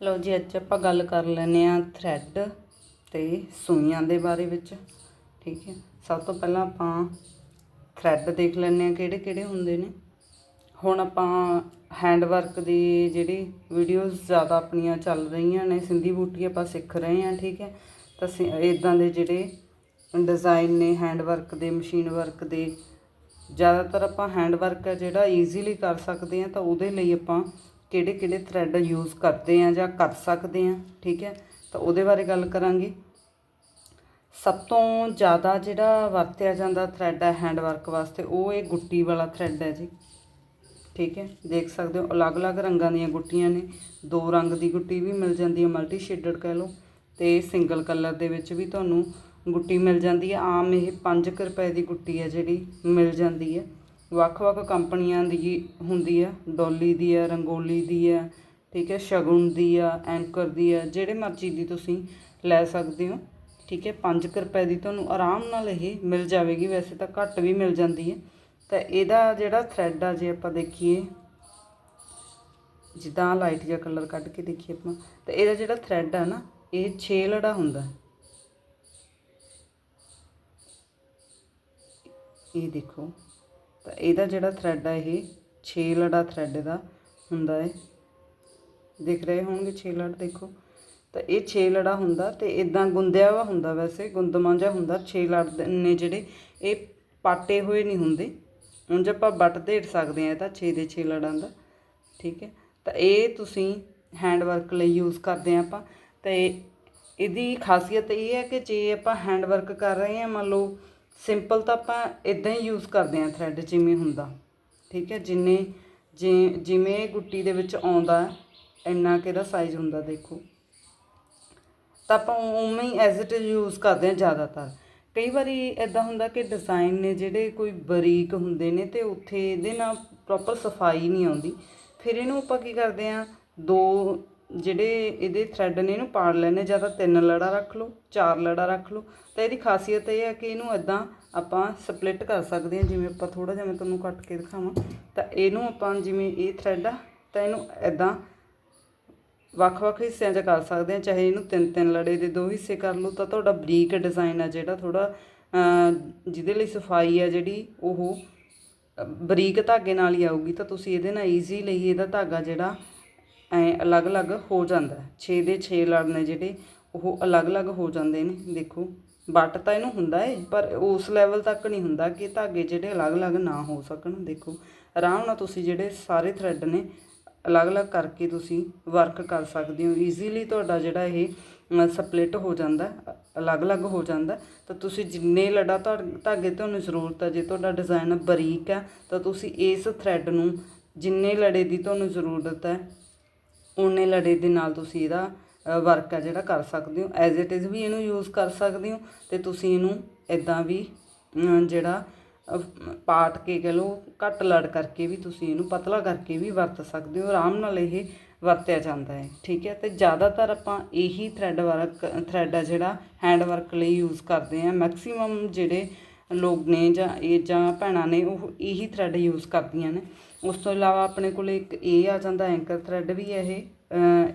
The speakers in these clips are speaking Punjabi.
ਲਓ ਜੀ, ਅੱਜ ਆਪਾਂ ਗੱਲ ਕਰ ਲੈਨੇ ਆ ਥ੍ਰੈਡ ਤੇ ਸੂਈਆਂ ਦੇ ਬਾਰੇ ਵਿੱਚ, ਠੀਕ ਹੈ? ਸਭ ਤੋਂ ਪਹਿਲਾਂ ਆਪਾਂ ਥ੍ਰੈਡ ਦੇਖ ਲੈਨੇ ਆ ਕਿਹੜੇ ਕਿਹੜੇ ਹੁੰਦੇ ਨੇ। ਹੁਣ ਆਪਾਂ ਹੈਂਡ ਵਰਕ ਦੀ ਜਿਹੜੀ ਵੀਡੀਓਜ਼ ਜ਼ਿਆਦਾ ਆਪਣੀਆਂ ਚੱਲ ਰਹੀਆਂ ਨੇ, ਸਿੰਧੀ ਬੂਟੀ ਆਪਾਂ ਸਿੱਖ ਰਹੇ ਹਾਂ, ਠੀਕ ਹੈ? ਤਾਂ ਇਦਾਂ ਦੇ ਜਿਹੜੇ ਡਿਜ਼ਾਈਨ ਨੇ ਹੈਂਡ ਵਰਕ ਦੇ ਮਸ਼ੀਨ ਵਰਕ ਦੇ, ਜ਼ਿਆਦਾਤਰ ਆਪਾਂ ਹੈਂਡ ਵਰਕ ਹੈ ਜਿਹੜਾ ਈਜ਼ੀਲੀ ਕਰ ਸਕਦੇ ਹਾਂ, ਤਾਂ ਉਹਦੇ ਲਈ ਆਪਾਂ ਕਿਹੜੇ ਕਿਹੜੇ ਥਰੈਡ ਯੂਜ਼ ਕਰਦੇ ਹਾਂ ਜਾਂ ਕਰ ਸਕਦੇ ਹਾਂ ਠੀਕ ਹੈ? ਤਾਂ ਉਹਦੇ ਬਾਰੇ ਗੱਲ ਕਰਾਂਗੇ। ਸਭ ਤੋਂ ਜ਼ਿਆਦਾ ਜਿਹੜਾ ਵਰਤਿਆ ਜਾਂਦਾ ਥਰੈਡ ਹੈ ਹੈਂਡ ਵਰਕ ਵਾਸਤੇ, ਉਹ ਇਹ ਗੁੱਟੀ ਵਾਲਾ ਥਰੈਡ ਹੈ ਜੀ। ਠੀਕ ਹੈ? ਦੇਖ ਸਕਦੇ ਹੋ, ਅਲੱਗ-ਅਲੱਗ ਰੰਗਾਂ ਦੀਆਂ ਗੁੱਟੀਆਂ ਨੇ। ਦੋ ਰੰਗ ਦੀ ਗੁੱਟੀ ਵੀ ਮਿਲ ਜਾਂਦੀ ਹੈ ਮਲਟੀ ਸ਼ੇਡਡ ਕਹਿ ਲਓ। ਤੇ ਸਿੰਗਲ ਕਲਰ ਦੇ ਵਿੱਚ ਵੀ ਤੁਹਾਨੂੰ ਗੁੱਟੀ ਮਿਲ ਜਾਂਦੀ ਹੈ। ਆਮ ਇਹ 5 ਰੁਪਏ ਦੀ ਗੁੱਟੀ ਹੈ ਜਿਹੜੀ, ਮਿਲ ਜਾਂਦੀ ਹੈ। ਵੱਖ-ਵੱਖ ਕੰਪਨੀਆਂ ਦੀ ਹੁੰਦੀ ਆ। ਡੋਲੀ ਦੀ ਹੈ ਰੰਗੋਲੀ ਦੀ ਆ, ਠੀਕ ਹੈ ਸ਼ਗੁਨ ਦੀ ਆ, ਐਂਕਰ ਦੀ ਆ, ਜਿਹੜੇ ਮਰਜ਼ੀ ਦੀ ਤੁਸੀਂ ਲੈ ਸਕਦੇ ਹੋ, ਠੀਕ ਹੈ 5 ਰੁਪਏ ਦੀ ਤੁਹਾਨੂੰ ਆਰਾਮ ਨਾਲ ਇਹ ਮਿਲ ਜਾਵੇਗੀ। ਵੈਸੇ ਤਾਂ ਘੱਟ ਵੀ ਮਿਲ ਜਾਂਦੀ ਹੈ ਤਾਂ ਇਹਦਾ ਜਿਹੜਾ ਥ੍ਰੈਡ ਆ ਜੇ ਆਪਾਂ ਦੇਖੀਏ, ਜਿੱਦਾਂ ਲਾਈਟ ਜਿਹਾ ਕਲਰ ਕੱਢ ਕੇ ਦੇਖੀਏ ਆਪਾਂ, ਤਾਂ ਇਹਦਾ ਜਿਹੜਾ ਥ੍ਰੈਡ ਆ ਨਾ, ਇਹ 6 ਲੜਾ ਹੁੰਦਾ। ਇਹ ਦੇਖੋ। ਤਾਂ ਇਹਦਾ ਜਿਹੜਾ ਥਰੈਡ ਆ ਇਹ 6 ਲੜਾ ਥਰੈਡ ਦਾ ਹੁੰਦਾ ਹੈ ਦੇਖ ਰਹੇ ਹੋਣਗੇ 6 ਲੜ, ਦੇਖੋ। ਤਾਂ ਇਹ 6 ਲੜਾ ਹੁੰਦਾ ਤੇ ਇਦਾਂ ਗੁੰਦਿਆ ਵਾ ਹੁੰਦਾ ਵੈਸੇ ਗੁੰਦਮਾ ਜਿਹਾ ਹੁੰਦਾ 6 ਲੜ ਨੇ ਜਿਹੜੇ ਇਹ ਪਾਟੇ ਹੋਏ ਨਹੀਂ ਹੁੰਦੇ। ਹੁਣ ਜੇ ਆਪਾਂ ਵੱਟ ਦੇੜ ਸਕਦੇ ਆ ਇਹ ਤਾਂ 6 ਦੇ 6 ਲੜਾਂ ਦਾ, ਠੀਕ ਹੈ। ਤਾਂ ਇਹ ਤੁਸੀਂ ਹੈਂਡ ਵਰਕ ਲਈ ਯੂਜ਼ ਕਰਦੇ ਆ ਆਪਾਂ। ਤੇ ਇਹਦੀ ਖਾਸੀਅਤ ਇਹ ਹੈ ਕਿ ਜੇ ਆਪਾਂ ਹੈਂਡ ਵਰਕ ਕਰ ਰਹੇ ਹਾਂ, ਮੰਨ ਲਓ ਸਿੰਪਲ ਤਾਂ ਆਪਾਂ ਇਦਾਂ ਹੀ ਯੂਜ਼ ਕਰਦੇ ਆ ਥਰੈਡ ਜਿਵੇਂ ਹੁੰਦਾ। ਠੀਕ ਹੈ, ਜਿੰਨੇ ਜਿ- ਜਿਵੇਂ ਗੁੱਟੀ ਦੇ ਵਿੱਚ ਆਉਂਦਾ, ਇੰਨਾ ਕਿਹਦਾ ਸਾਈਜ਼ ਹੁੰਦਾ ਦੇਖੋ। ਤਾਂ ਆਪਾਂ ਉਵੇਂ ਹੀ ਐਜ਼ ਇਟ ਯੂਜ਼ ਕਰਦੇ ਆ ਜ਼ਿਆਦਾਤਰ। ਕਈ ਵਾਰੀ ਇਦਾਂ ਹੁੰਦਾ ਕਿ ਡਿਜ਼ਾਈਨ ਨੇ ਜਿਹੜੇ ਕੋਈ ਬਰੀਕ ਹੁੰਦੇ ਨੇ ਤੇ ਉੱਥੇ ਇਹਦੇ ਨਾਲ ਪ੍ਰੋਪਰ ਸਫ਼ਾਈ ਨਹੀਂ ਆਉਂਦੀ। ਫਿਰ ਇਹਨੂੰ ਆਪਾਂ ਕੀ ਕਰਦੇ ਆ ਦੋ ਜਿਹੜੇ ਇਹਦੇ ਥਰੈਡ ਨੇ, ਇਹਨੂੰ ਪਾੜ ਲੈਣੇ ਜਾਂ ਤਾਂ ਤਿੰਨ ਲੜਾ ਰੱਖ ਲਓ, ਚਾਰ ਲੜਾ ਰੱਖ ਲਓ। ਤਾਂ ਇਹਦੀ ਖਾਸੀਅਤ ਇਹ ਹੈ ਕਿ ਇਹਨੂੰ ਇਦਾਂ ਆਪਾਂ ਸਪਲਿਟ ਕਰ ਸਕਦੇ ਹਾਂ। ਜਿਵੇਂ ਆਪਾਂ ਥੋੜਾ ਜਿਹਾ ਮੈਂ ਤੁਹਾਨੂੰ ਕੱਟ ਕੇ ਦਿਖਾਵਾਂ। ਤਾਂ ਇਹਨੂੰ ਆਪਾਂ ਜਿਵੇਂ ਇਹ ਥਰੈਡ ਆ, ਤਾਂ ਇਹਨੂੰ ਇਦਾਂ ਵੱਖ-ਵੱਖ ਹਿੱਸਿਆਂ 'ਚ ਕਰ ਸਕਦੇ ਹਾਂ। ਚਾਹੇ ਇਹਨੂੰ ਤਿੰਨ ਤਿੰਨ ਲੜੇ ਦੇ ਦੋ ਹਿੱਸੇ ਕਰ ਲਓ, ਤਾਂ ਤੁਹਾਡਾ ਬਰੀਕ ਡਿਜ਼ਾਈਨ ਆ ਜਿਹੜਾ ਥੋੜਾ ਜਿਹਦੇ ਲਈ ਸਫ਼ਾਈ ਆ ਜਿਹੜੀ, ਉਹ ਬਰੀਕ ਧਾਗੇ ਨਾਲ ਹੀ ਆਊਗੀ। ਤਾਂ ਤੁਸੀਂ ਇਹਦੇ ਨਾਲ ਈਜ਼ੀ ਲਈ ਇਹਦਾ ਧਾਗਾ ਜਿਹੜਾ ਐ ਅਲੱਗ-ਅਲੱਗ ਹੋ ਜਾਂਦਾ 6 ਦੇ 6 ਲੜ ਨੇ ਜਿਹੜੇ, ਉਹ ਅਲੱਗ-ਅਲੱਗ ਹੋ ਜਾਂਦੇ ਨੇ, ਦੇਖੋ। ਵੱਟ ਤਾਂ ਇਹਨੂੰ ਹੁੰਦਾ ਏ, ਪਰ ਉਸ ਲੈਵਲ ਤੱਕ ਨਹੀਂ ਹੁੰਦਾ ਕਿ ਧਾਗੇ ਜਿਹੜੇ ਅਲੱਗ-ਅਲੱਗ ਨਾ ਹੋ ਸਕਣ, ਦੇਖੋ। ਆਰਾਮ ਨਾਲ ਤੁਸੀਂ ਜਿਹੜੇ ਸਾਰੇ ਥਰੈਡ ਨੇ, ਅਲੱਗ-ਅਲੱਗ ਕਰਕੇ ਤੁਸੀਂ ਵਰਕ ਕਰ ਸਕਦੇ ਹੋ। ਈਜ਼ੀਲੀ ਤੁਹਾਡਾ ਜਿਹੜਾ ਇਹ ਸਪਲਿਟ ਹੋ ਜਾਂਦਾ, ਅਲੱਗ-ਅਲੱਗ ਹੋ ਜਾਂਦਾ। ਤਾਂ ਤੁਸੀਂ ਜਿੰਨੇ ਲੜਾ ਧਾ- ਧਾਗੇ ਤੁਹਾਨੂੰ ਜ਼ਰੂਰਤ ਹੈ, ਜੇ ਤੁਹਾਡਾ ਡਿਜ਼ਾਈਨ ਬਰੀਕ ਹੈ, ਤਾਂ ਤੁਸੀਂ ਇਸ ਥਰੈਡ ਨੂੰ ਜਿੰਨੇ ਲੜੇ ਦੀ ਤੁਹਾਨੂੰ ਜ਼ਰੂਰਤ ਹੈ ਉਨੇ ਲੜੇ ਦੇ ਨਾਲ ਤੁਸੀਂ ਇਹਦਾ ਵਰਕ ਹੈ ਜਿਹੜਾ ਕਰ ਸਕਦੇ ਹੋ। ਐਜ਼ ਇਟ ਇਜ਼ ਵੀ ਇਹਨੂੰ ਯੂਜ਼ ਕਰ ਸਕਦੇ ਹੋ ਤੇ ਤੁਸੀਂ ਇਹਨੂੰ ਇਦਾਂ ਵੀ ਜਿਹੜਾ ਪਾਟ ਕੇ ਕਹ ਲਓ, ਘੱਟ ਲੜ ਕਰਕੇ ਵੀ ਤੁਸੀਂ ਇਹਨੂੰ ਪਤਲਾ ਕਰਕੇ ਵੀ ਵਰਤ ਸਕਦੇ ਹੋ। ਆਰਾਮ ਨਾਲ ਇਹ ਵਰਤਿਆ ਜਾਂਦਾ ਹੈ। ਠੀਕ ਹੈ? ਤੇ ਜ਼ਿਆਦਾਤਰ ਆਪਾਂ ਇਹੀ ਥਰੈਡ ਵਰਕ ਥਰੈਡ ਆ ਜਿਹੜਾ ਹੈਂਡ ਵਰਕ ਲਈ ਯੂਜ਼ ਕਰਦੇ ਆ ਮੈਕਸਿਮਮ ਜਿਹੜੇ ਲੋਕ ਨੇ ਜਾਂ ਇਹ ਜਾਂ ਭੈਣਾਂ ਨੇ ਉਹ ਇਹੀ ਥਰੈਡ ਯੂਜ਼ ਕਰਦੀਆਂ ਨੇ। ਉਸ ਤੋਂ ਇਲਾਵਾ ਆਪਣੇ ਕੋਲ ਇੱਕ ਇਹ ਆ ਜਾਂਦਾ ਐਂਕਰ ਥਰੈਡ ਵੀ ਹੈ ਇਹ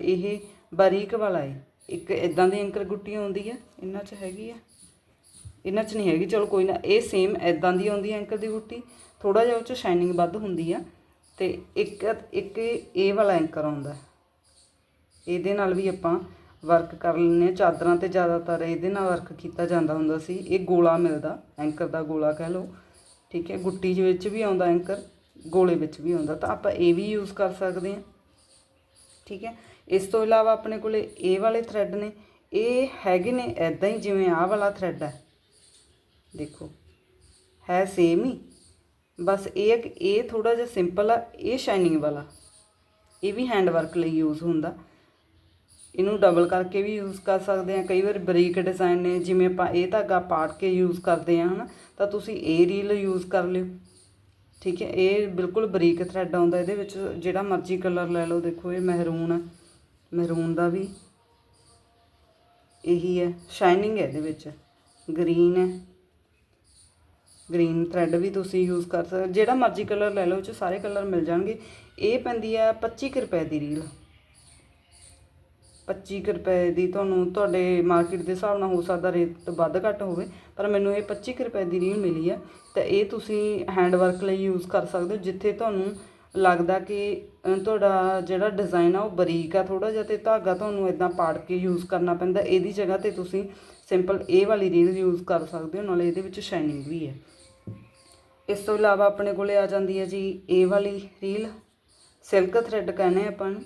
ਇਹ ਬਾਰੀਕ ਵਾਲਾ ਹੈ ਇੱਕ ਇਦਾਂ ਦੀ ਐਂਕਰ ਗੁੱਟੀ ਆਉਂਦੀ ਹੈ ਇਹਨਾਂ 'ਚ ਹੈਗੀ ਆ। ਇਹਨਾਂ 'ਚ ਨਹੀਂ ਹੈਗੀ, ਚਲੋ ਕੋਈ ਨਾ, ਇਹ ਸੇਮ ਐਦਾਂ ਦੀ ਆਉਂਦੀ ਐਂਕਰ ਦੀ ਗੁੱਟੀ। ਥੋੜਾ ਜਿਹਾ ਉਹ 'ਚ ਸ਼ਾਈਨਿੰਗ ਵੱਧ ਹੁੰਦੀ ਆ। ਤੇ ਇੱਕ ਇੱਕ ਇਹ ਵਾਲਾ ਐਂਕਰ ਆਉਂਦਾ। ਇਹਦੇ ਨਾਲ ਵੀ ਆਪਾਂ ਵਰਕ ਕਰ ਲੈਂਦੇ ਹਾਂ ਚਾਦਰਾਂ ਤੇ ਜ਼ਿਆਦਾਤਰ ਇਹਦੇ ਨਾਲ ਵਰਕ ਕੀਤਾ ਜਾਂਦਾ ਹੁੰਦਾ ਸੀ। ਇਹ ਗੋਲਾ ਮਿਲਦਾ ਐਂਕਰ ਦਾ ਗੋਲਾ ਕਹਿ ਲਓ। ਠੀਕ ਹੈ, ਗੁੱਟੀ ਦੇ ਵਿੱਚ ਵੀ ਆਉਂਦਾ ਐਂਕਰ ਗੋਲੇ ਵਿੱਚ ਵੀ ਆਉਂਦਾ ਤਾਂ ਆਪਾਂ ਇਹ ਵੀ ਯੂਜ਼ ਕਰ ਸਕਦੇ ਹਾਂ। ਠੀਕ ਹੈ? ਇਸ ਤੋਂ ਇਲਾਵਾ ਆਪਣੇ ਕੋਲੇ ਇਹ ਵਾਲੇ ਥਰੈਡ ਨੇ, ਇਹ ਹੈਗੇ ਨੇ ਐਦਾਂ ਹੀ ਜਿਵੇਂ ਆਹ ਵਾਲਾ ਥਰੈਡ ਹੈ। ਦੇਖੋ, ਹੈ ਸੇਮ ਹੀ, ਬਸ ਇਹ ਹੈ ਕਿ ਇਹ ਥੋੜਾ ਜਿਹਾ ਸਿੰਪਲ ਆ, ਇਹ ਸ਼ਾਈਨਿੰਗ ਵਾਲਾ। ਇਹ ਵੀ ਹੈਂਡ ਵਰਕ ਲਈ ਯੂਜ਼ ਹੁੰਦਾ। ਇਹਨੂੰ ਡਬਲ ਕਰਕੇ ਵੀ ਯੂਜ਼ ਕਰ ਸਕਦੇ ਆ ਕਈ ਵਾਰ ਬਰੀਕ ਡਿਜ਼ਾਈਨ ਨੇ, ਜਿਵੇਂ ਆਪਾਂ ਇਹ ਧਾਗਾ ਪਾੜ ਕੇ ਯੂਜ਼ ਕਰਦੇ ਆ ਹਨਾ, ਤਾਂ ਤੁਸੀਂ ਇਹ ਰੀਲ ਯੂਜ਼ ਕਰ ਲਿਓ। ਠੀਕ ਹੈ, ਇਹ ਬਿਲਕੁਲ ਬਰੀਕ ਥਰੈਡ ਆਉਂਦਾ ਇਹਦੇ ਵਿੱਚ, ਜਿਹੜਾ ਮਰਜ਼ੀ ਕਲਰ ਲੈ ਲਓ, ਦੇਖੋ ਇਹ ਮਹਿਰੂਨ ਹੈ ਮਹਿਰੂਨ ਦਾ ਵੀ ਇਹੀ ਹੈ ਸ਼ਾਈਨਿੰਗ ਹੈ ਇਹਦੇ ਵਿੱਚ ਗ੍ਰੀਨ ਹੈ ਗ੍ਰੀਨ ਥਰੈਡ ਵੀ ਤੁਸੀਂ ਯੂਜ਼ ਕਰ ਸਕਦੇ ਜਿਹੜਾ ਮਰਜ਼ੀ ਕਲਰ ਲੈ ਲਓ ਇਹ 'ਚ ਸਾਰੇ ਕਲਰ ਮਿਲ ਜਾਣਗੇ, ਇਹ ਪੈਂਦੀ ਹੈ 25 ਕੁ ਰੁਪਏ ਦੀ ਰੀਲ 25 ਕੁ ਰੁਪਏ ਦੀ ਤੁਹਾਨੂੰ ਤੁਹਾਡੇ ਮਾਰਕੀਟ ਦੇ ਹਿਸਾਬ ਨਾਲ ਹੋ ਸਕਦਾ ਰੇਟ ਵੱਧ ਘੱਟ ਹੋਵੇ, ਪਰ ਮੈਨੂੰ ਇਹ 25 ਕੁ ਰੁਪਏ ਦੀ ਰੀਲ ਮਿਲੀ ਆ, ਤਾਂ ਇਹ ਤੁਸੀਂ ਹੈਂਡ ਵਰਕ ਲਈ ਯੂਜ਼ ਕਰ ਸਕਦੇ ਹੋ, ਜਿੱਥੇ ਤੁਹਾਨੂੰ ਲੱਗਦਾ ਕਿ ਤੁਹਾਡਾ ਜਿਹੜਾ ਡਿਜ਼ਾਈਨ ਆ ਉਹ ਬਰੀਕ ਆ ਥੋੜਾ ਜਿਹਾ ਤੇ ਧਾਗਾ ਤੁਹਾਨੂੰ ਇਦਾਂ ਪਾੜ ਕੇ ਯੂਜ਼ ਕਰਨਾ ਪੈਂਦਾ, ਇਹਦੀ ਜਗ੍ਹਾ ਤੇ ਤੁਸੀਂ ਸਿੰਪਲ ਇਹ ਵਾਲੀ ਰੀਲ ਯੂਜ਼ ਕਰ ਸਕਦੇ ਹੋ, ਨਾਲੇ ਇਹਦੇ ਵਿੱਚ ਸ਼ਾਈਨਿੰਗ ਵੀ ਹੈ ਇਸ ਤੋਂ ਇਲਾਵਾ ਆਪਣੇ ਕੋਲੇ ਆ ਜਾਂਦੀ ਹੈ ਜੀ, ਇਹ ਵਾਲੀ ਰੀਲ ਸਿਲਕ ਥ੍ਰੈਡ ਕਹਿੰਦੇ ਆਪਾਂ ਨੂੰ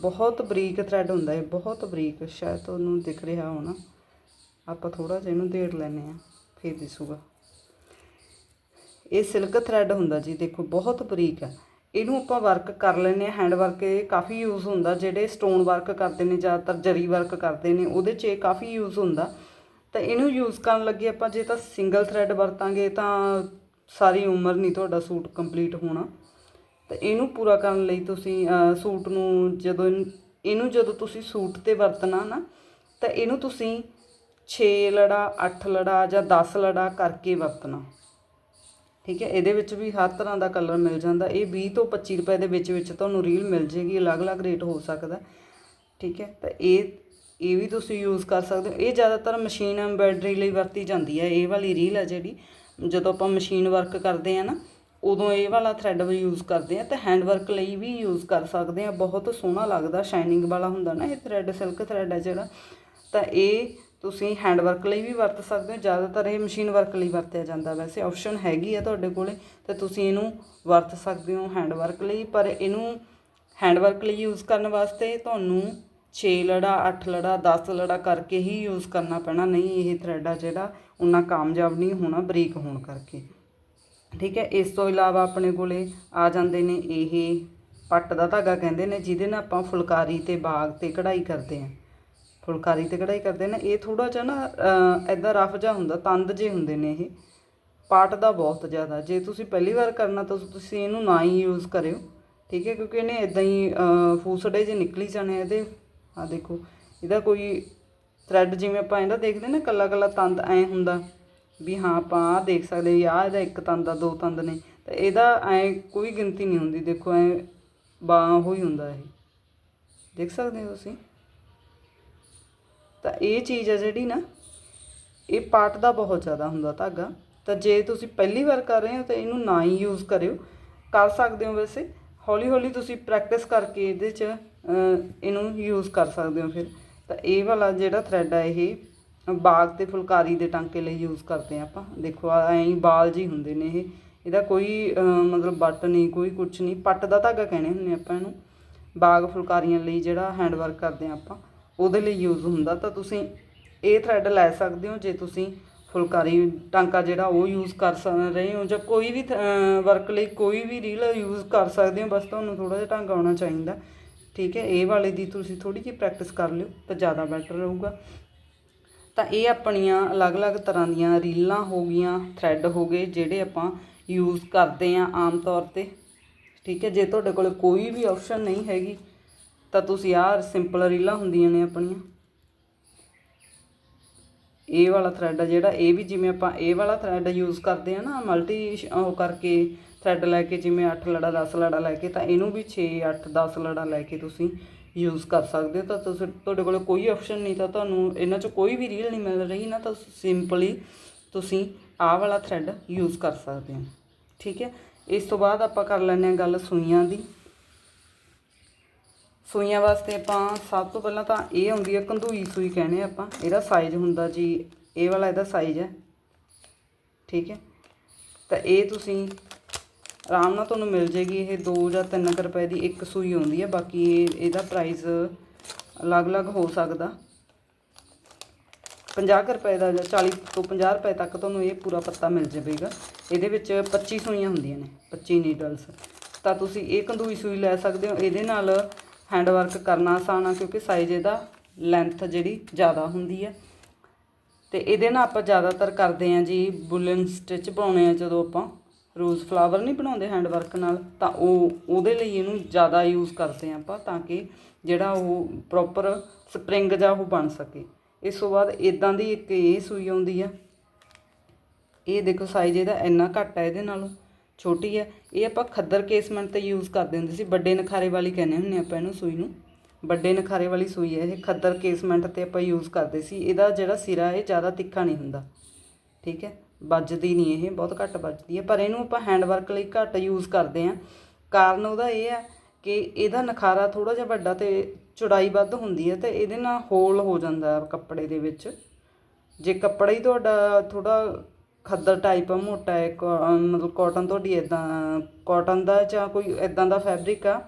ਬਹੁਤ ਬਰੀਕ ਥਰੈਡ ਹੁੰਦਾ ਹੈ, ਬਹੁਤ ਬਰੀਕ, ਸ਼ਾਇਦ ਤੁਹਾਨੂੰ ਦਿਖ ਰਿਹਾ ਹੋਣਾ। ਆਪਾਂ ਥੋੜਾ ਜਿਹਾ ਇਹਨੂੰ ਢੇੜ ਲੈਨੇ ਆ ਫੇਰ ਦਿਸੂਗਾ। ਇਹ ਸਿਲਕ ਥ੍ਰੈਡ ਹੁੰਦਾ ਜੀ, ਦੇਖੋ ਬਹੁਤ ਬਰੀਕ ਆ ਇਹਨੂੰ ਆਪਾਂ ਵਰਕ ਕਰ ਲੈਨੇ ਆ ਹੈਂਡ ਵਰਕ ਇਹ ਕਾਫੀ ਯੂਜ਼ ਹੁੰਦਾ, ਜਿਹੜੇ ਸਟੋਨ ਵਰਕ ਕਰਦੇ ਨੇ, ਜ਼ਿਆਦਾਤਰ ਜਰੀ ਵਰਕ ਕਰਦੇ ਨੇ, ਉਹਦੇ 'ਚ ਇਹ ਕਾਫੀ ਯੂਜ਼ ਹੁੰਦਾ। ਤਾਂ ਇਹਨੂੰ ਯੂਜ਼ ਕਰਨ ਲੱਗੇ ਆਪਾਂ, ਜੇ ਤਾਂ ਸਿੰਗਲ ਥਰੈਡ ਵਰਤਾਂਗੇ ਤਾਂ ਸਾਰੀ ਉਮਰ ਨਹੀਂ ਤੁਹਾਡਾ ਸੂਟ ਕੰਪਲੀਟ ਹੋਣਾ। ਤਾਂ ਇਹਨੂੰ ਪੂਰਾ ਕਰਨ ਲਈ ਤੁਸੀਂ ਸੂਟ ਨੂੰ ਜਦੋਂ ਇਹਨੂੰ- ਇਹਨੂੰ ਜਦੋਂ ਤੁਸੀਂ ਸੂਟ ਤੇ ਵਰਤਣਾ ਨਾ, ਤਾਂ ਇਹਨੂੰ ਤੁਸੀਂ 6 ਲੜਾ 8 ਲੜਾ ਜਾਂ 10 ਲੜਾ ਕਰਕੇ ਵਰਤਣਾ। ਠੀਕ ਹੈ? ਇਹਦੇ ਵਿੱਚ ਵੀ ਹਰ ਤਰ੍ਹਾਂ ਦਾ ਕਲਰ ਮਿਲ ਜਾਂਦਾ। ਇਹ 20 ਤੋਂ 25 ਰੁਪਏ ਦੇ ਵਿੱਚ ਵਿੱਚ ਤੁਹਾਨੂੰ ਰੀਲ ਮਿਲ ਜੇਗੀ, ਅਲੱਗ-ਅਲੱਗ ਰੇਟ ਹੋ ਸਕਦਾ। ਠੀਕ ਹੈ? ਤਾਂ ਇਹ ਇਹ ਵੀ ਤੁਸੀਂ ਯੂਜ਼ ਕਰ ਸਕਦੇ ਹੋ। ਇਹ ਜ਼ਿਆਦਾਤਰ ਮਸ਼ੀਨ ਐਮਬ੍ਰਾਇਡਰੀ ਲਈ ਵਰਤੀ ਜਾਂਦੀ ਹੈ। ਇਹ ਵਾਲੀ ਰੀਲ ਹੈ ਜਿਹੜੀ, ਜਦੋਂ ਆਪਾਂ ਮਸ਼ੀਨ ਵਰਕ ਕਰਦੇ ਆ ਨਾ ਉਦੋਂ ਇਹ ਵਾਲਾ ਥਰੈਡ ਵੀ ਯੂਜ਼ ਕਰਦੇ ਆ ਤੇ ਹੈਂਡ ਵਰਕ ਲਈ ਵੀ ਯੂਜ਼ ਕਰ ਸਕਦੇ ਆ। ਬਹੁਤ ਸੋਹਣਾ ਲੱਗਦਾ ਸ਼ਾਈਨਿੰਗ ਵਾਲਾ ਹੁੰਦਾ ਨਾ ਇਹ ਥਰੈਡ ਸਿਲਕ ਥਰੈਡ ਹੈ ਜਿਹੜਾ। ਤਾਂ ਇਹ ਤੁਸੀਂ ਹੈਂਡ ਵਰਕ ਲਈ ਵੀ ਵਰਤ ਸਕਦੇ ਹੋ, ਜ਼ਿਆਦਾਤਰ ਇਹ ਮਸ਼ੀਨ ਵਰਕ ਲਈ ਵਰਤਿਆ ਜਾਂਦਾ ਵੈਸੇ। ਆਪਸ਼ਨ ਹੈਗੀ ਆ ਤੁਹਾਡੇ ਕੋਲੇ ਤੇ ਤੁਸੀਂ ਇਹਨੂੰ ਵਰਤ ਸਕਦੇ ਹੋ ਹੈਂਡ ਵਰਕ ਲਈ, ਪਰ ਇਹਨੂੰ ਹੈਂਡ ਵਰਕ ਲਈ ਯੂਜ਼ ਕਰਨ ਵਾਸਤੇ ਤੁਹਾਨੂੰ 6 ਲੜਾ 8 ਲੜਾ 10 ਲੜਾ ਕਰਕੇ ਹੀ ਯੂਜ਼ ਕਰਨਾ ਪੈਣਾ। ਨਹੀਂ, ਇਹ ਥਰੈਡ ਆ ਜਿਹੜਾ, ਉਨਾ ਕਾਮਯਾਬ ਨਹੀਂ ਹੋਣਾ, ਬਰੀਕ ਹੋਣ ਕਰਕੇ। ਠੀਕ ਹੈ, ਇਸ ਤੋਂ ਇਲਾਵਾ ਆਪਣੇ ਕੋਲੇ ਆ ਜਾਂਦੇ ਨੇ ਇਹ ਪੱਟ ਦਾ ਧਾਗਾ ਕਹਿੰਦੇ ਨੇ, ਜਿਹਦੇ ਨਾਲ ਆਪਾਂ ਫੁਲਕਾਰੀ ਤੇ ਬਾਗ ਤੇ ਕਢਾਈ ਕਰਦੇ ਆਂ ਫੁਲਕਾਰੀ ਤੇ ਕਢਾਈ ਕਰਦੇ ਨੇ, ਇਹ ਥੋੜਾ ਜਿਹਾ ਨਾ ਐਦਾਂ ਰਫ ਜਿਹਾ ਹੁੰਦਾ, ਤੰਦ ਜੇ ਹੁੰਦੇ ਨੇ ਇਹ। ਪਾਟ ਦਾ ਬਹੁਤ ਜ਼ਿਆਦਾ, ਜੇ ਤੁਸੀਂ ਪਹਿਲੀ ਵਾਰ ਕਰਨਾ ਤਾਂ ਤੁਸੀਂ ਇਹਨੂੰ ਨਾ ਹੀ ਯੂਜ਼ ਕਰਿਓ, ਠੀਕ ਹੈ, ਕਿਉਂਕਿ ਇਹਨੇ ਇਦਾਂ ਹੀ ਫੂਸੜੇ ਜੇ ਨਿਕਲੀ ਜਾਣੇ ਇਹਦੇ। ਆ ਦੇਖੋ, ਇਹਦਾ ਕੋਈ ਥ੍ਰੈਡ ਜਿਵੇਂ ਆਪਾਂ ਇਹਦਾ ਦੇਖਦੇ ਨਾ ਕੱਲਾ ਕੱਲਾ ਤੰਦ ਐ ਹੁੰਦਾ। ਵੀ ਹਾਂ ਆਪਾਂ ਆਹ ਦੇਖ ਸਕਦੇ ਵੀ ਆਹ ਇਹਦਾ ਇੱਕ ਤੰਦ ਆ, ਦੋ ਤੰਦ ਨੇ। ਤਾਂ ਇਹਦਾ ਐ ਕੋਈ ਗਿਣਤੀ ਨਹੀਂ ਹੁੰਦੀ, ਦੇਖੋ ਐ ਬਾਹ ਹੀ ਹੁੰਦਾ ਇਹ। ਦੇਖ ਸਕਦੇ ਹੋ ਤੁਸੀਂ? ਤਾਂ ਇਹ ਚੀਜ਼ ਆ ਜਿਹੜੀ ਨਾ, ਇਹ ਪਾਟ ਦਾ ਬਹੁਤ ਜ਼ਿਆਦਾ ਹੁੰਦਾ ਧਾਗਾ। ਤਾਂ ਜੇ ਤੁਸੀਂ ਪਹਿਲੀ ਵਾਰ ਕਰ ਰਹੇ ਹੋ, ਤਾਂ ਇਹਨੂੰ ਨਾ ਹੀ ਯੂਜ਼ ਕਰਿਓ। ਕਰ ਸਕਦੇ ਹੋ ਵੈਸੇ। ਹੌਲੀ ਹੌਲੀ ਤੁਸੀਂ ਪ੍ਰੈਕਟਿਸ ਕਰਕੇ ਇਹਦੇ 'ਚ ਇਹਨੂੰ ਯੂਜ਼ ਕਰ ਸਕਦੇ ਹੋ ਫਿਰ। ਤਾਂ ਇਹ ਵਾਲਾ ਜਿਹੜਾ ਥ੍ਰੈਡ ਆ ਇਹ ਬਾਗ ਤੇ ਫੁਲਕਾਰੀ ਦੇ ਟਾਂਕੇ ਲਈ ਯੂਜ਼ ਕਰਦੇ ਆ ਆਪਾਂ। ਦੇਖੋ ਐਂ ਹੀ ਬਾਲ ਜੀ ਹੁੰਦੇ ਨੇ ਇਹ। ਇਹਦਾ ਕੋਈ ਮਤਲਬ ਬੱਟ ਨਹੀਂ, ਕੋਈ ਕੁਛ ਨਹੀਂ। ਪੱਟ ਦਾ ਧਾਗਾ ਕਹਿੰਦੇ ਹੁੰਦੇ ਆਪਾਂ ਇਹਨੂੰ। ਬਾਗ ਫੁਲਕਾਰੀਆਂ ਲਈ ਜਿਹੜਾ ਹੈਂਡ ਵਰਕ ਕਰਦੇ ਆ ਆਪਾਂ, ਉਹਦੇ ਲਈ ਯੂਜ਼ ਹੁੰਦਾ। ਤਾਂ ਤੁਸੀਂ ਇਹ ਥ੍ਰੈਡ ਲੈ ਸਕਦੇ ਹੋ ਜੇ ਤੁਸੀਂ ਫੁਲਕਾਰੀ ਟਾਂਕਾ ਜਿਹੜਾ ਉਹ ਯੂਜ਼ ਕਰ ਸਕ ਰਹੇ ਹੋ ਜਾਂ ਕੋਈ ਵੀ ਵਰਕ ਲਈ ਕੋਈ ਵੀ ਰੀਲ ਯੂਜ਼ ਕਰ ਸਕਦੇ ਹੋ। ਬਸ ਤੁਹਾਨੂੰ ਥੋੜਾ ਜਿਹਾ ਢੰਗ ਆਉਣਾ ਚਾਹੀਦਾ। ਠੀਕ ਹੈ, ਇਹ ਵਾਲੇ ਦੀ ਤੁਸੀਂ ਥੋੜੀ ਜਿਹੀ ਪ੍ਰੈਕਟਿਸ ਕਰ ਲਿਓ ਤਾਂ ਜ਼ਿਆਦਾ ਬੈਟਰ ਰਹੂਗਾ। ਤਾਂ ਇਹ ਆਪਣੀਆਂ ਅਲੱਗ-ਅਲੱਗ ਤਰ੍ਹਾਂ ਦੀਆਂ ਰੀਲਾਂ ਹੋ ਗਈਆਂ ਥ੍ਰੈਡ ਹੋ ਗਏ, ਜਿਹੜੇ ਆਪਾਂ ਯੂਜ਼ ਕਰਦੇ ਆਂ ਆਮ ਤੌਰ ਤੇ। ਠੀਕ ਹੈ, ਜੇ ਤੁਹਾਡੇ ਕੋਲ ਕੋਈ ਵੀ ਆਪਸ਼ਨ ਨਹੀਂ ਹੈਗੀ, ਤਾਂ ਤੁਸੀਂ ਆਹ ਸਿੰਪਲ ਰੀਲਾਂ ਹੁੰਦੀਆਂ ਨੇ ਆਪਣੀਆਂ। ਇਹ ਵਾਲਾ ਥ੍ਰੈਡ ਆ ਜਿਹੜਾ, ਇਹ ਵੀ ਜਿਵੇਂ ਆਪਾਂ ਇਹ ਵਾਲਾ ਥ੍ਰੈਡ ਯੂਜ਼ ਕਰਦੇ ਆ ਨਾ ਮਲਟੀ ਉਹ ਕਰਕੇ ਥ੍ਰੈਡ ਲੈ ਕੇ ਜਿਵੇਂ 8 ਲੜਾ 10 ਲੜਾ ਲੈ ਕੇ, ਤਾਂ ਇਹਨੂੰ ਵੀ 6 8 10 ਲੜਾ ਲੈ ਕੇ ਤੁਸੀਂ ਯੂਜ਼ ਕਰ ਸਕਦੇ ਹੋ, ਤਾਂ ਤੁਸੀਂ ਤੁਹਾਡੇ ਕੋਲ ਕੋਈ ਆਪਸ਼ਨ ਨਹੀਂ, ਤਾਂ ਤੁਹਾਨੂੰ ਇਹਨਾਂ 'ਚੋਂ ਕੋਈ ਵੀ ਰੀਲ ਨਹੀਂ ਮਿਲ ਰਹੀ ਨਾ, ਤਾਂ ਸਿੰਪਲੀ ਤੁਸੀਂ ਆਹ ਵਾਲਾ ਥ੍ਰੈਡ ਯੂਜ਼ ਕਰ ਸਕਦੇ ਹੋ। ਠੀਕ ਹੈ? ਇਸ ਤੋਂ ਬਾਅਦ ਆਪਾਂ ਕਰ ਲੈਂਦੇ ਹਾਂ ਗੱਲ ਸੂਈਆਂ ਦੀ। ਸੂਈਆਂ ਵਾਸਤੇ ਆਪਾਂ ਸਭ ਤੋਂ ਪਹਿਲਾਂ ਤਾਂ ਇਹ ਹੁੰਦੀ ਹੈ ਕੰਧੂਈ ਸੂਈ ਕਹਿੰਦੇ ਆ ਆਪਾਂ, ਇਹਦਾ ਸਾਈਜ਼ ਹੁੰਦਾ ਜੀ, ਇਹ ਵਾਲਾ ਇਹਦਾ ਸਾਈਜ਼ ਹੈ। ਠੀਕ ਹੈ? ਤਾਂ ਇਹ ਤੁਸੀਂ ਆਰਾਮ ਨਾਲ ਤੁਹਾਨੂੰ ਮਿਲ ਜੇਗੀ, ਇਹ 2 ਜਾਂ 3 ਰੁਪਏ ਦੀ ਇੱਕ ਸੂਈ ਆਉਂਦੀ ਹੈ, ਬਾਕੀ ਇਹ ਇਹਦਾ ਪ੍ਰਾਈਸ ਅਲੱਗ-ਅਲੱਗ ਹੋ ਸਕਦਾ। 50 ਰੁਪਏ ਦਾ ਜਾਂ 40 ਤੋਂ 50 ਰੁਪਏ ਤੱਕ ਤੁਹਾਨੂੰ ਇਹ ਪੂਰਾ ਪੱਤਾ ਮਿਲ ਜਾਵੇਗਾ। ਇਹਦੇ ਵਿੱਚ 25 ਸੂਈਆਂ ਹੁੰਦੀਆਂ ਨੇ 25 ਨੀਡਲਸ ਤਾਂ ਤੁਸੀਂ ਇਹ ਕੰਦੂਈ ਸੂਈ ਲੈ ਸਕਦੇ ਹੋ। ਇਹਦੇ ਨਾਲ ਹੈਂਡ ਵਰਕ ਕਰਨਾ ਆਸਾਨ ਆ, ਕਿਉਂਕਿ ਸਾਈਜ਼ ਇਹਦਾ ਲੈਂਥ ਜਿਹੜੀ ਜ਼ਿਆਦਾ ਹੁੰਦੀ ਹੈ। ਤੇ ਇਹਦੇ ਨਾਲ ਆਪਾਂ ਜ਼ਿਆਦਾਤਰ ਕਰਦੇ ਆਂ ਜੀ ਬੁਲਨ ਸਟਿਚ ਪਾਉਣੇ ਆ ਜਦੋਂ ਆਪਾਂ। ਰੋਜ਼ ਫਲਾਵਰ ਨਹੀਂ ਬਣਾਉਂਦੇ ਹੈਂਡ ਵਰਕ ਨਾਲ, ਤਾਂ ਉਹ, ਉਹਦੇ ਲਈ ਇਹਨੂੰ ਜ਼ਿਆਦਾ ਯੂਜ਼ ਕਰਦੇ ਆਂ ਆਪਾਂ ਤਾਂ ਕਿ ਜਿਹੜਾ ਉਹ ਪ੍ਰੋਪਰ ਸਪਰਿੰਗ ਜਾਂ ਉਹ ਬਣ ਸਕੇ। ਇਸ ਤੋਂ ਬਾਅਦ ਇਦਾਂ ਦੀ ਇੱਕ ਇਹ ਸੂਈ ਆਉਂਦੀ ਆ। ਇਹ ਦੇਖੋ ਸਾਈਜ਼ ਇਹਦਾ ਇੰਨਾ ਘੱਟ ਹੈ ਇਹਦੇ ਨਾਲੋਂ, ਛੋਟੀ ਹੈ ਇਹ ਆਪਾਂ ਖੱਦਰ ਕੇਸਮੈਂਟ ਤੇ ਯੂਜ਼ ਕਰਦੇ ਹੁੰਦੇ ਸੀ, ਵੱਡੇ ਨਖਾਰੇ ਵਾਲੀ ਕਹਿੰਦੇ ਹੁੰਦੇ ਆਪਾਂ ਇਹਨੂੰ ਸੂਈ ਨੂੰ। ਵੱਡੇ ਨਖਾਰੇ ਵਾਲੀ ਸੂਈ ਹੈ ਇਹ, ਖੱਦਰ ਕੇਸਮੈਂਟ ਤੇ ਆਪਾਂ ਯੂਜ਼ ਕਰਦੇ ਸੀ। ਇਹਦਾ ਜਿਹੜਾ ਸਿਰਾ ਇਹ ਜ਼ਿਆਦਾ ਤਿੱਖਾ ਨਹੀਂ ਹੁੰਦਾ। ਠੀਕ ਹੈ? ਵੱਜਦੀ ਨਹੀਂ ਇਹ, ਬਹੁਤ ਘੱਟ ਵੱਜਦੀ ਹੈ, ਪਰ ਇਹਨੂੰ ਆਪਾਂ ਹੈਂਡ ਵਰਕ ਲਈ ਘੱਟ ਯੂਜ਼ ਕਰਦੇ ਹਾਂ। ਕਾਰਨ ਉਹਦਾ ਇਹ ਹੈ ਕਿ ਇਹਦਾ ਨਖਾਰਾ ਥੋੜਾ ਜਿਹਾ ਵੱਡਾ ਤੇ ਚੌੜਾਈ ਵੱਧ ਹੁੰਦੀ ਹੈ ਤੇ ਇਹਦੇ ਨਾਲ ਹੋਲ ਹੋ ਜਾਂਦਾ ਕੱਪੜੇ ਦੇ ਵਿੱਚ। ਜੇ ਕੱਪੜਾ ਹੀ ਤੁਹਾਡਾ ਥੋੜਾ ਖੱਦਰ ਟਾਈਪ ਮੋਟਾ ਹੈ, ਕੋ- ਮਤਲਬ ਕਾਟਨ ਤੁਹਾਡੀ ਇਦਾਂ ਕਾਟਨ ਦਾ ਜਾਂ ਕੋਈ ਇਦਾਂ ਦਾ ਫੈਬਰਿਕ ਆ,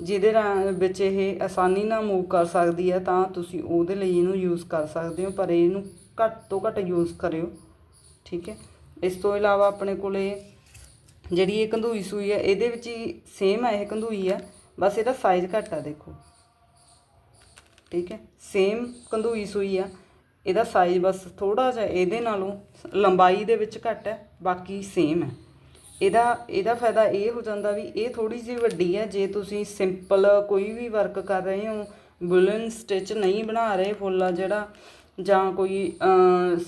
ਜਿਹਦੇ ਰਾ- ਵਿੱਚ ਇਹ ਆਸਾਨੀ ਨਾਲ ਮੂਵ ਕਰ ਸਕਦੀ ਹੈ, ਤਾਂ ਤੁਸੀਂ ਉਹਦੇ ਲਈ ਇਹਨੂੰ ਯੂਜ਼ ਕਰ ਸਕਦੇ ਹੋ, ਪਰ ਇਹਨੂੰ ਘੱਟ ਤੋਂ ਘੱਟ ਯੂਜ਼ ਕਰਿਓ। ਠੀਕ ਹੈ? ਇਸ ਤੋਂ ਇਲਾਵਾ ਆਪਣੇ ਕੋਲੇ ਜਿਹੜੀ ਇਹ ਕੰਧੂਈ ਸੂਈ ਹੈ, ਇਹਦੇ ਵਿੱਚ ਹੀ ਸੇਮ ਹੈ ਇਹ ਕੰਧੂਈ ਹੈ ਬਸ ਇਹਦਾ ਸਾਈਜ਼ ਘੱਟ ਆ, ਦੇਖੋ। ਠੀਕ ਹੈ? ਸੇਮ ਕੰਧੂਈ ਸੂਈ ਆ। ਇਹਦਾ ਸਾਈਜ਼ ਬਸ ਥੋੜਾ ਜਿਹਾ ਇਹਦੇ ਨਾਲੋਂ ਲੰਬਾਈ ਦੇ ਵਿੱਚ ਘੱਟ ਹੈ, ਬਾਕੀ ਸੇਮ ਹੈ। ਇਹਦਾ ਇਹਦਾ ਫਾਇਦਾ ਇਹ ਹੋ ਜਾਂਦਾ ਵੀ ਇਹ ਥੋੜੀ ਜਿਹੀ ਵੱਡੀ ਹੈ, ਜੇ ਤੁਸੀਂ ਸਿੰਪਲ ਕੋਈ ਵੀ ਵਰਕ ਕਰ ਰਹੇ ਹੋ ਬੁਲਨ ਸਟਿਚ ਨਹੀਂ ਬਣਾ ਰਹੇ ਫੁੱਲ ਆ ਜਿਹੜਾ ਜਾਂ ਕੋਈ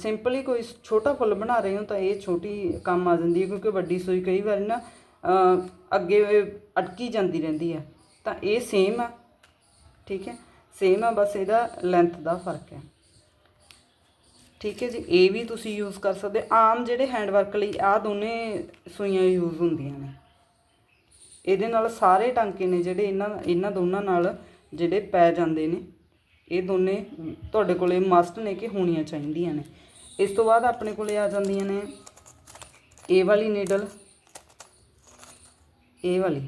ਸਿੰਪਲੀ ਕੋਈ ਛੋਟਾ ਫੁੱਲ ਬਣਾ ਰਹੇ ਹੋ ਤਾਂ ਇਹ ਛੋਟੀ ਕੰਮ ਆ ਜਾਂਦੀ ਹੈ, ਕਿਉਂਕਿ ਵੱਡੀ ਸੂਈ ਕਈ ਵਾਰੀ ਨਾ ਅੱਗੇ ਅਟਕੀ ਜਾਂਦੀ ਰਹਿੰਦੀ ਹੈ। ਤਾਂ ਇਹ ਸੇਮ ਆ, ਠੀਕ ਹੈ? ਸੇਮ ਆ, ਬਸ ਇਹਦਾ ਲੈਂਥ ਦਾ ਫ਼ਰਕ ਹੈ। ਠੀਕ ਹੈ ਜੀ, ਇਹ ਵੀ ਤੁਸੀਂ ਯੂਜ਼ ਕਰ ਸਕਦੇ ਆਮ ਜਿਹੜੇ ਹੈਂਡ ਵਰਕ ਲਈ ਆ ਦੋਨੇ ਸੂਈਆਂ ਯੂਜ਼ ਹੁੰਦੀਆਂ ਨੇ। ਇਹਦੇ ਨਾਲ ਸਾਰੇ ਟਾਂਕੇ ਨੇ ਜਿਹੜੇ ਇਹਨਾਂ ਇਹਨਾਂ ਦੋਨਾਂ ਨਾਲ ਜਿਹੜੇ ਪੈ ਜਾਂਦੇ ਨੇ। ਇਹ ਦੋਨੇ ਤੁਹਾਡੇ ਕੋਲੇ ਮਸਟ ਨੇ ਕਿ ਹੋਣੀਆਂ ਚਾਹੀਦੀਆਂ ਨੇ? ਇਸ ਤੋਂ ਬਾਅਦ ਆਪਣੇ ਕੋਲੇ ਆ ਜਾਂਦੀਆਂ ਨੇ ਇਹ ਵਾਲੀ ਨੀਡਲ ਇਹ ਵਾਲੀ।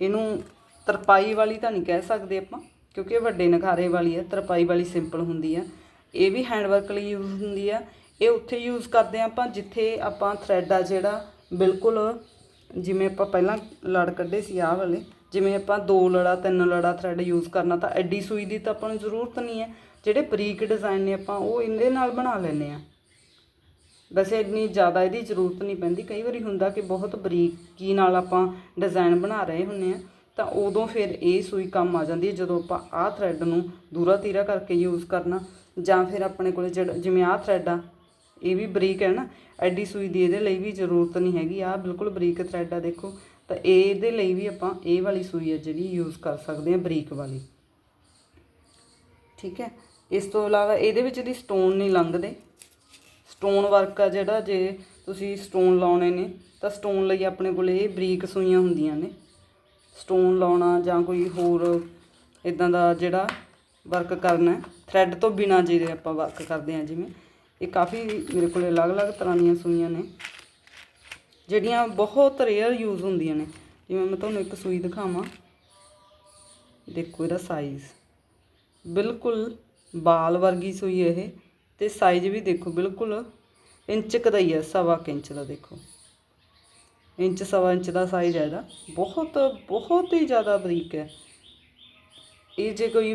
ਇਹਨੂੰ ਤਰਪਾਈ ਵਾਲੀ ਤਾਂ ਨਹੀਂ ਕਹਿ ਸਕਦੇ ਆਪਾਂ, ਕਿਉਂਕਿ ਇਹ ਵੱਡੇ ਨਖਾਰੇ ਵਾਲੀ ਹੈ ਤਰਪਾਈ ਵਾਲੀ ਸਿੰਪਲ ਹੁੰਦੀ ਆ। ਇਹ ਵੀ ਹੈਂਡਵਰਕ ਲਈ ਯੂਜ਼ ਹੁੰਦੀ ਆ। ਇਹ ਉੱਥੇ ਯੂਜ਼ ਕਰਦੇ ਆ ਆਪਾਂ, ਜਿੱਥੇ ਆਪਾਂ ਥ੍ਰੈਡ ਆ ਜਿਹੜਾ, ਬਿਲਕੁਲ ਜਿਵੇਂ ਆਪਾਂ ਪਹਿਲਾਂ ਲੜ ਕੱਢੇ ਸੀ ਆਹ ਵਾਲੇ। ਜਿਵੇਂ ਆਪਾਂ ਦੋ ਲੜਾ, ਤਿੰਨ ਲੜਾ ਥਰੈਡ ਯੂਜ਼ ਕਰਨਾ ਤਾਂ ਐਡੀ ਸੂਈ ਦੀ ਤਾਂ ਆਪਾਂ ਨੂੰ ਜ਼ਰੂਰਤ ਨਹੀਂ ਹੈ। ਜਿਹੜੇ ਬਰੀਕ ਡਿਜ਼ਾਈਨ ਨੇ ਆਪਾਂ ਉਹ ਇਹਦੇ ਨਾਲ ਬਣਾ ਲੈਂਦੇ ਆ ਵੈਸੇ ਇੰਨੀ ਜ਼ਿਆਦਾ ਇਹਦੀ ਜ਼ਰੂਰਤ ਨਹੀਂ ਪੈਂਦੀ। ਕਈ ਵਾਰੀ ਹੁੰਦਾ ਕਿ ਬਹੁਤ ਬਰੀਕੀ ਨਾਲ ਆਪਾਂ ਡਿਜ਼ਾਈਨ ਬਣਾ ਰਹੇ ਹੁੰਨੇ ਆ ਤਾਂ ਉਦੋਂ ਫਿਰ ਇਹ ਸੂਈ ਕੰਮ ਆ ਜਾਂਦੀ ਹੈ ਜਦੋਂ ਆਪਾਂ ਆਹ ਥਰੈਡ ਨੂੰ ਦੂਰਾ ਤੀਰਾ ਕਰਕੇ ਯੂਜ਼ ਕਰਨਾ। ਜਾਂ ਫਿਰ ਆਪਣੇ ਕੋਲੇ ਜਿਵੇਂ ਆਹ ਥਰੈਡ ਆ, ਇਹ ਵੀ ਬਰੀਕ ਹੈ ਨਾ। ਐਡੀ ਸੂਈ ਦੀ ਇਹਦੇ ਲਈ ਵੀ ਜ਼ਰੂਰਤ ਨਹੀਂ ਹੈਗੀ। ਆਹ ਬਿਲਕੁਲ ਬਰੀਕ ਥਰੈਡ ਆ ਦੇਖੋ। ਤਾਂ ਇਹਦੇ ਲਈ ਵੀ ਆਪਾਂ ਇਹ ਵਾਲੀ ਸੂਈ ਹੈ ਜਿਹੜੀ ਯੂਜ਼ ਕਰ ਸਕਦੇ ਹਾਂ ਬਰੀਕ ਵਾਲੀ। ਠੀਕ ਹੈ? ਇਸ ਤੋਂ ਇਲਾਵਾ ਇਹਦੇ ਵਿੱਚ ਦੀ ਸਟੋਨ ਨਹੀਂ ਲੰਘਦੇ। ਸਟੋਨ ਵਰਕ ਆ ਜਿਹੜਾ ਜੇ ਤੁਸੀਂ ਸਟੋਨ ਲਾਉਣੇ ਨੇ, ਤਾਂ ਸਟੋਨ ਲਈ ਆਪਣੇ ਕੋਲ ਇਹ ਬਰੀਕ ਸੂਈਆਂ ਹੁੰਦੀਆਂ ਨੇ। ਸਟੋਨ ਲਾਉਣਾ ਜਾਂ ਕੋਈ ਹੋਰ ਇਦਾਂ ਦਾ ਜਿਹੜਾ ਵਰਕ ਕਰਨਾ ਥ੍ਰੈਡ ਤੋਂ ਬਿਨਾ ਜਿਹੜੇ ਆਪਾਂ ਵਰਕ ਕਰਦੇ ਹਾਂ, ਜਿਵੇਂ ਇਹ ਕਾਫੀ ਮੇਰੇ ਕੋਲ ਅਲੱਗ-ਅਲੱਗ ਤਰ੍ਹਾਂ ਦੀਆਂ ਸੂਈਆਂ ਨੇ। ਜਿਹੜੀਆਂ ਬਹੁਤ ਰੇਅਰ ਯੂਜ਼ ਹੁੰਦੀਆਂ ਨੇ। ਜਿਵੇਂ ਮੈਂ ਤੁਹਾਨੂੰ ਇੱਕ ਸੂਈ ਦਿਖਾਵਾਂ। ਦੇਖੋ ਇਹਦਾ ਸਾਈਜ਼ ਬਿਲਕੁਲ ਬਾਲ ਵਰਗੀ ਸੂਈ ਹੈ ਇਹ। ਤੇ ਸਾਈਜ਼ ਵੀ ਦੇਖੋ, ਬਿਲਕੁਲ ਇੰਚ ਕੁ ਦਾ ਹੀ ਹੈ ਸਵਾ ਕੁ ਇੰਚ ਦਾ ਦੇਖੋ। ਇੰਚ, ਸਵਾ ਇੰਚ ਦਾ ਸਾਈਜ਼ ਹੈ ਇਹਦਾ। ਬਹੁਤ ਬਹੁਤ ਹੀ ਜ਼ਿਆਦਾ ਬਰੀਕ ਹੈ ਇਹ ਜੇ ਕੋਈ,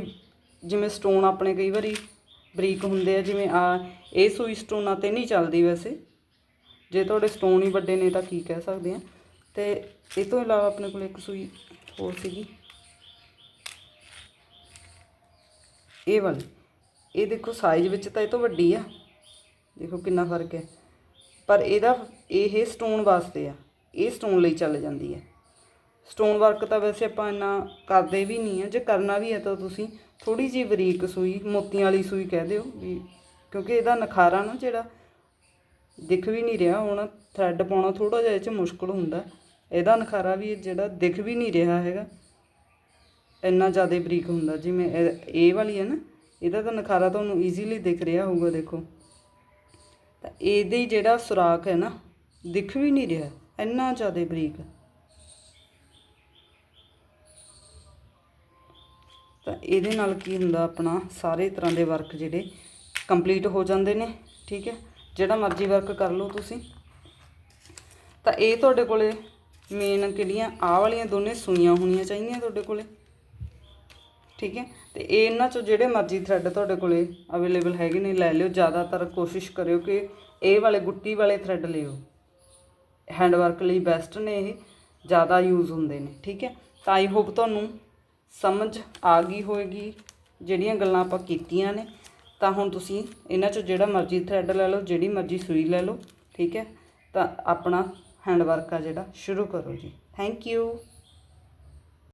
ਜਿਵੇਂ ਸਟੋਨ ਆਪਣੇ ਕਈ ਵਾਰੀ ਬਰੀਕ ਹੁੰਦੇ ਆ, ਜਿਵੇਂ ਆ, ਇਹ ਸੂਈ ਸਟੋਨਾਂ ਤੇ ਨਹੀਂ ਚੱਲਦੀ ਵੈਸੇ। ਜੇ ਤੁਹਾਡੇ ਸਟੋਨ ਹੀ ਵੱਡੇ ਨੇ ਤਾਂ ਕੀ ਕਹਿ ਸਕਦੇ ਆ। ਤੇ ਇਹ ਤੋਂ ਇਲਾਵਾ ਆਪਣੇ ਕੋਲ ਇੱਕ ਸੂਈ ਹੋਰ ਸੀਗੀ। ਇਹ ਵਾਲੀ। ਇਹ ਦੇਖੋ ਸਾਈਜ਼ ਵਿੱਚ ਤਾਂ ਇਹ ਤੋਂ ਵੱਡੀ ਆ। ਦੇਖੋ ਕਿੰਨਾ ਫ਼ਰਕ ਹੈ। ਪਰ ਇਹਦਾ ਇਹ ਸਟੋਨ ਵਾਸਤੇ ਆ। ਇਹ ਸਟੋਨ ਲਈ ਚੱਲ ਜਾਂਦੀ ਹੈ। ਸਟੋਨ ਵਰਕ ਤਾਂ ਵੈਸੇ ਆਪਾਂ ਇੰਨਾ ਕਰਦੇ ਵੀ ਨਹੀਂ ਆ। ਜੇ ਕਰਨਾ ਵੀ ਹੈ ਤਾਂ ਤੁਸੀਂ ਥੋੜੀ ਜਿਹੀ ਬਰੀਕ ਸੂਈ, ਮੋਤੀਆਂ ਵਾਲੀ ਸੂਈ ਕਹਿ ਦਿਓ ਵੀ ਕਿਉਂਕਿ ਇਹਦਾ ਨਖਾਰਾ ਨਾ ਜਿਹੜਾ ਦਿਖ ਵੀ ਨਹੀਂ ਰਿਹਾ, ਹੁਣ ਥਰੈਡ ਪਾਉਣਾ ਥੋੜਾ ਜਿਹਾ ਇਹ 'ਚ ਮੁਸ਼ਕਲ ਹੁੰਦਾ। ਇਹਦਾ ਨਖਾਰਾ ਵੀ ਜਿਹੜਾ ਦਿਖ ਵੀ ਨਹੀਂ ਰਿਹਾ ਹੈਗਾ। ਇੰਨਾ ਜ਼ਿਆਦਾ ਬਰੀਕ ਹੁੰਦਾ, ਜਿਵੇਂ ਇਹ ਇਹ ਵਾਲੀ ਹੈ ਨਾ, ਇਹਦਾ ਤਾਂ ਨਖਾਰਾ ਤੁਹਾਨੂੰ ਈਜ਼ੀਲੀ ਦਿਖ ਰਿਹਾ ਹੋਊਗਾ, ਦੇਖੋ। ਤਾਂ ਇਹਦੇ ਹੀ ਜਿਹੜਾ ਸੁਰਾਖ ਹੈ ਨਾ, ਦਿਖ ਵੀ ਨਹੀਂ ਰਿਹਾ, ਇੰਨਾ ਜ਼ਿਆਦਾ ਬਰੀਕ। ਤਾਂ ਇਹਦੇ ਨਾਲ ਕੀ ਹੁੰਦਾ, ਆਪਣਾ ਸਾਰੇ ਤਰ੍ਹਾਂ ਦੇ ਵਰਕ ਜਿਹੜੇ ਕੰਪਲੀਟ ਹੋ ਜਾਂਦੇ ਨੇ, ਠੀਕ ਹੈ? ਜਿਹੜਾ ਮਰਜ਼ੀ ਵਰਕ ਕਰ ਲਓ ਤੁਸੀਂ। ਤਾਂ ਇਹ ਤੁਹਾਡੇ ਕੋਲੇ ਮੇਨ ਕਿਹੜੀਆਂ, ਆਹ ਵਾਲੀਆਂ ਦੋਨੇ ਸੂਈਆਂ ਹੋਣੀਆਂ ਚਾਹੀਦੀਆਂ ਤੁਹਾਡੇ ਕੋਲੇ। ਠੀਕ ਹੈ? ਤੇ ਇਹ ਇਹਨਾਂ ਚੋਂ ਜਿਹੜੇ ਮਰਜ਼ੀ ਥ੍ਰੈਡ ਤੁਹਾਡੇ ਕੋਲੇ ਅਵੇਲੇਬਲ ਹੈਗੇ ਨੇ, ਲੈ ਲਿਓ। ਜ਼ਿਆਦਾਤਰ ਕੋਸ਼ਿਸ਼ ਕਰਿਓ ਕਿ ਇਹ ਵਾਲੇ ਗੁੱਟੀ ਵਾਲੇ ਥ੍ਰੈਡ ਲਿਓ। ਹੈਂਡ ਵਰਕ ਲਈ ਬੈਸਟ ਨੇ ਇਹ, ਜ਼ਿਆਦਾ ਯੂਜ਼ ਹੁੰਦੇ ਨੇ। ਠੀਕ ਹੈ? ਤਾਂ ਆਈ ਹੋਪ ਤੁਹਾਨੂੰ ਸਮਝ ਆ ਗਈ ਹੋਵੇਗੀ ਜਿਹੜੀਆਂ ਗੱਲਾਂ ਆਪਾਂ ਕੀਤੀਆਂ ਨੇ। ਤਾਂ ਹੁਣ ਤੁਸੀਂ ਇਹਨਾਂ ਚੋਂ ਜਿਹੜਾ ਮਰਜ਼ੀ ਥਰੈਡ ਲੈ ਲਓ, ਜਿਹੜੀ ਮਰਜ਼ੀ ਸੂਈ ਲੈ ਲਓ, ਠੀਕ ਹੈ? ਤਾਂ ਆਪਣਾ ਹੈਂਡ ਵਰਕ ਆ ਜਿਹੜਾ, ਸ਼ੁਰੂ ਕਰੋ ਜੀ। Thank you